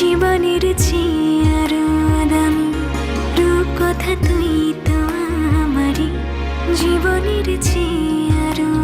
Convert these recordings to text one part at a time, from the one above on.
জীবনের চেয়ে আরও দামি কথা তুই তো আমারই। জীবনের চেয়ে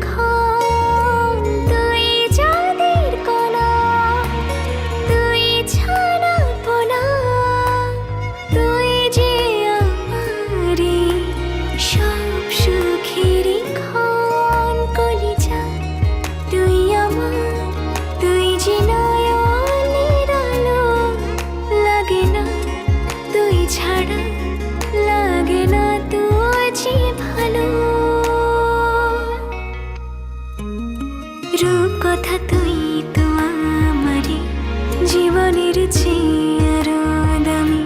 看 কথা তুই তো আমারই। জীবনের চেয়ে আরও দামি।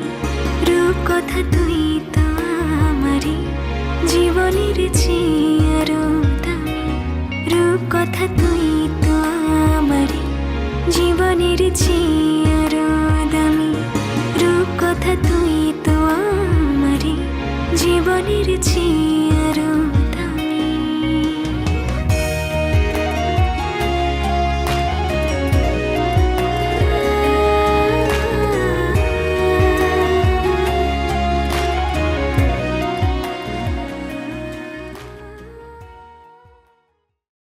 রূপ কথা তুই তো আমারই। জীবনের চেয়ে আরও দামি। রূপ কথা তুই তো আমারই। জীবনের চেয়ে দামি। রূপ কথা তুই তো আমারই। জীবনের চেয়ে